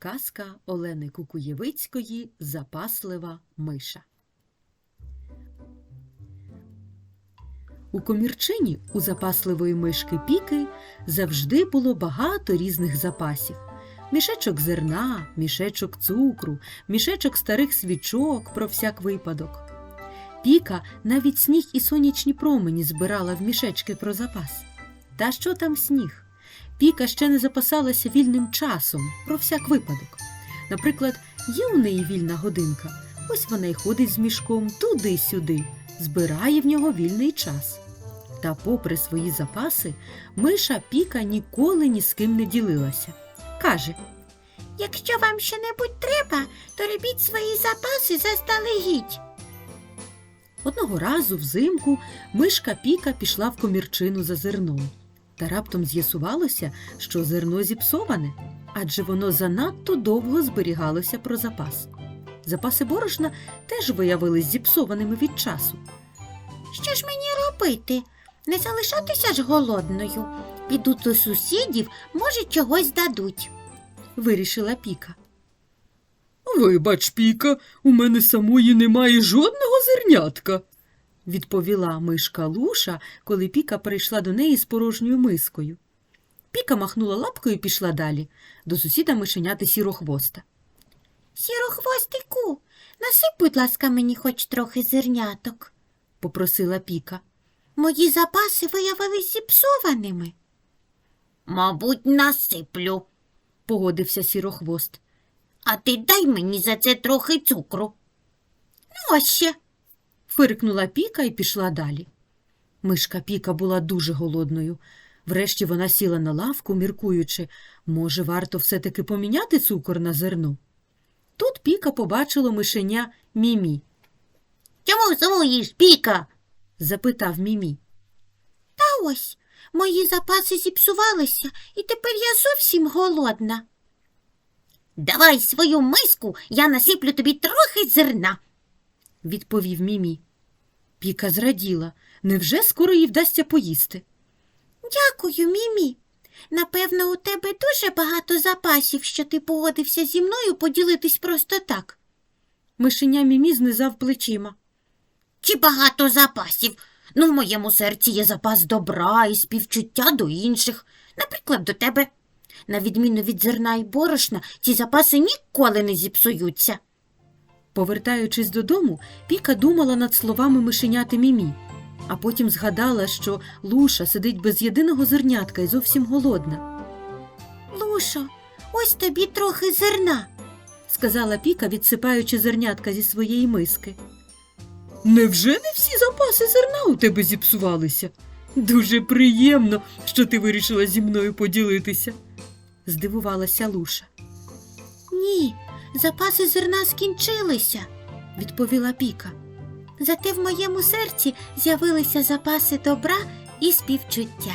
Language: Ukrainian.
Казка Олени Кукуєвицької Запаслива миша. У комірчині у запасливої мишки Піки завжди було багато різних запасів. Мішечок зерна, мішечок цукру, мішечок старих свічок про всяк випадок. Піка навіть сніг і сонячні промені збирала в мішечки про запас. Та що там сніг? Піка ще не запасалася вільним часом про всяк випадок. Наприклад, є у неї вільна годинка, ось вона й ходить з мішком туди-сюди, збирає в нього вільний час. Та, попри свої запаси, миша Піка ніколи ні з ким не ділилася. Каже, Якщо вам що-небудь треба, то робіть свої запаси заздалегідь. Одного разу взимку мишка Піка пішла в комірчину за зерном. Та раптом з'ясувалося, що зерно зіпсоване, адже воно занадто довго зберігалося про запас. Запаси борошна теж виявились зіпсованими від часу. Що ж мені робити? Не залишатися ж голодною. Піду до сусідів, може, чогось дадуть. Вирішила Піка. Вибач, Піка, у мене самої немає жодного зернятка, відповіла мишка Луша, коли Піка прийшла до неї з порожньою мискою. Піка махнула лапкою і пішла далі, до сусіда мишеняти сірохвоста. Сірохвостику, насип, будь ласка, мені хоч трохи зерняток. попросила Піка. Мої запаси виявились зіпсованими. Мабуть, насиплю, Погодився сірохвост. а ти дай мені за це трохи цукру. Ну, ось ще. Фиркнула Піка і пішла далі. Мишка Піка була дуже голодною. Врешті вона сіла на лавку, міркуючи, може, варто все-таки поміняти цукор на зерно. Тут Піка побачила мишеня Мімі. Чому сумуєш, Піка? Запитав Мімі. Та ось, мої запаси зіпсувалися, і тепер я зовсім голодна. Давай свою миску, я насиплю тобі трохи зерна. Відповів Мімі. Піка зраділа. Невже скоро їй вдасться поїсти? Дякую, Мімі. Напевно, у тебе дуже багато запасів, що ти погодився зі мною поділитись просто так. Мишеня Мімі знизав плечима. Чи багато запасів? Ну, в моєму серці є запас добра і співчуття до інших, наприклад, до тебе. На відміну від зерна і борошна, ці запаси ніколи не зіпсуються. Повертаючись додому, Піка думала над словами мишеняти Мімі, а потім згадала, що Луша сидить без єдиного зернятка і зовсім голодна. Лушо, ось тобі трохи зерна. сказала Піка, відсипаючи зернятка зі своєї миски. Невже не всі запаси зерна у тебе зіпсувалися? Дуже приємно, що ти вирішила зі мною поділитися, здивувалася Луша. Ні, запаси зерна скінчилися, відповіла Піка. Зате в моєму серці з'явилися запаси добра і співчуття.